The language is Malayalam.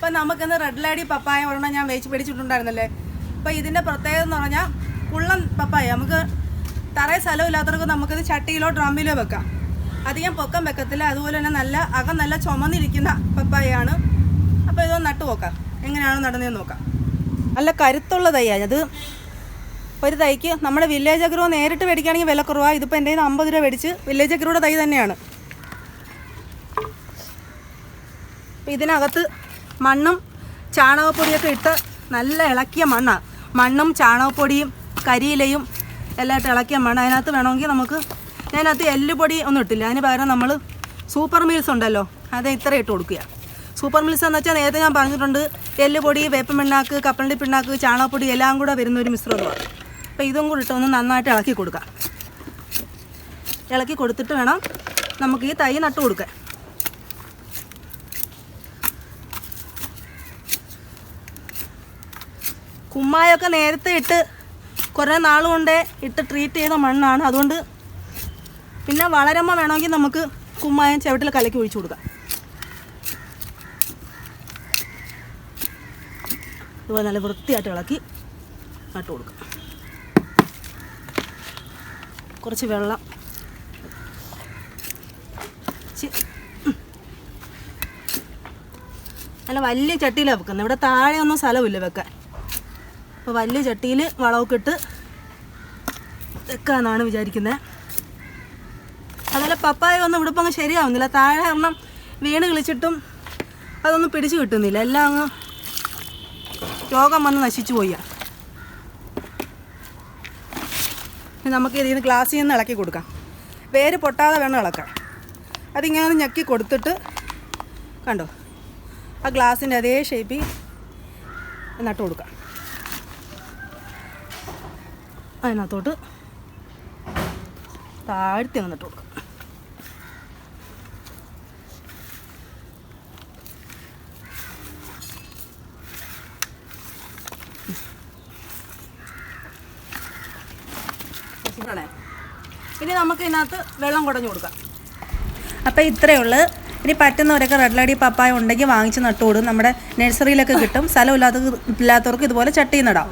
ഇപ്പം നമുക്കിന്ന് റെഡ് ലേഡി പപ്പായ ഒരെണ്ണം ഞാൻ വേച്ച് പിടിച്ചിട്ടുണ്ടായിരുന്നല്ലേ അപ്പോൾ ഇതിന്റെ പ്രത്യേകത എന്ന് പറഞ്ഞാൽ കുള്ളൻ പപ്പായ. നമുക്ക് തറയിൽ സ്ഥലമില്ലാത്തവർക്ക് നമുക്കിത് ചട്ടിയിലോ ഡ്രമ്മിലോ വെക്കാം. അധികം പൊക്കം വെക്കത്തില്ല. അതുപോലെ തന്നെ നല്ല അകം നല്ല ചുമന്നിരിക്കുന്ന പപ്പായയാണ്. അപ്പോൾ ഇതൊന്ന് നട്ടു നോക്കാം. എങ്ങനെയാണോ നടന്നതെന്ന് നോക്കാം. നല്ല കരുത്തുള്ള തൈയാണ്. അത് ഒരു തൈക്ക് നമ്മുടെ വില്ലേജ് അഗ്രോ നേരിട്ട് മേടിക്കുകയാണെങ്കിൽ വില കുറവാണ് ഇതിപ്പോൾ എന്റെ കയ്യിൽ അമ്പത് രൂപ മേടിച്ച് വില്ലേജ് അഗ്രോയുടെ തൈ തന്നെയാണ്. അപ്പം ഇതിനകത്ത് മണ്ണും ചാണകപ്പൊടിയൊക്കെ ഇട്ട് നല്ല ഇളക്കിയ മണ്ണാണ് മണ്ണും ചാണകപ്പൊടിയും കരിയിലയും എല്ലാം ഇട്ട് ഇളക്കിയ മണ്ണ്. അതിനകത്ത് വേണമെങ്കിൽ നമുക്ക് അതിനകത്ത് എല്ലുപൊടി ഒന്നും ഇട്ടില്ല. അതിന് പകരം നമ്മൾ സൂപ്പർ മീൽസ് ഉണ്ടല്ലോ അത് ഇത്ര ഇട്ട് കൊടുക്കുക. സൂപ്പർ മീൽസ് എന്ന് വെച്ചാൽ നേരത്തെ ഞാൻ പറഞ്ഞിട്ടുണ്ട് എല്ലുപൊടി വേപ്പൻ പിണ്ണാക്ക് കപ്പലണ്ടി പിണ്ണാക്ക് ചാണകപ്പൊടി എല്ലാം കൂടെ വരുന്ന ഒരു മിശ്രിതമാണ് അപ്പോൾ ഇതും കൂടി ഇട്ട് ഒന്ന് നന്നായിട്ട് ഇളക്കി കൊടുക്കാം ഇളക്കി കൊടുത്തിട്ട് വേണം നമുക്ക് ഈ തൈ നട്ടു കൊടുക്കാൻ. കുമ്മായൊക്കെ നേരത്തെ ഇട്ട് കുറേ നാൾ ഇട്ട് ട്രീറ്റ് ചെയ്ത മണ്ണാണ്. അതുകൊണ്ട് പിന്നെ വളരമ്മ വേണമെങ്കിൽ നമുക്ക് കുമ്മായം ചവിട്ടിൽ കലക്കി ഒഴിച്ചു കൊടുക്കാം. ഇതുപോലെ നല്ല വൃത്തിയായിട്ട് ഇളക്കി നട്ടു കൊടുക്കാം. കുറച്ച് വെള്ളം. നല്ല വലിയ ചട്ടിയിലാണ് വെക്കുന്നത്. ഇവിടെ താഴെ ഒന്നും സ്ഥലമില്ല വെക്കാൻ. അപ്പോൾ വലിയ ചട്ടിയിൽ വളമൊക്കെ ഇട്ട് വെക്കാമെന്നാണ് വിചാരിക്കുന്നത് അതുപോലെ പപ്പായ ഒന്നും ഇവിടെ ഇപ്പം അങ്ങ് ശരിയാവുന്നില്ല. താഴെ കാരണം വീണ് കളിച്ചിട്ടും അതൊന്നും പിടിച്ചു കിട്ടുന്നില്ല. എല്ലാം അങ്ങ് രോഗം വന്ന് നശിച്ചു പോയ. നമുക്ക് ഇതിൽ നിന്ന് ഗ്ലാസ്സിൽ നിന്ന് ഇളക്കി കൊടുക്കാം. വേര് പൊട്ടാതെ വേണം ഇളക്കാം അതിങ്ങനെ ഞെക്കി കൊടുത്തിട്ട് കണ്ടോ? ആ ഗ്ലാസിന്റെ അതേ ഷേപ്പിൽ നട്ടു കൊടുക്കാം. അതിനകത്തോട്ട് താഴ്ത്തി അങ്ങ് നട്ട് കൊടുക്കാം. ഇനി നമുക്ക് ഇതിനകത്ത് വെള്ളം കുടഞ്ഞു കൊടുക്കാം. അപ്പോൾ ഇത്രയേ ഉള്ളൂ. ഇനി പറ്റുന്നവരൊക്കെ റെഡ് ലഡി പപ്പായ ഉണ്ടെങ്കിൽ വാങ്ങിച്ച് നട്ടുകൊടുക്കും നമ്മുടെ നഴ്സറിയിലൊക്കെ കിട്ടും. സ്ഥലമില്ലാത്ത ഇല്ലാത്തവർക്ക് ഇതുപോലെ ചട്ടി നടാം.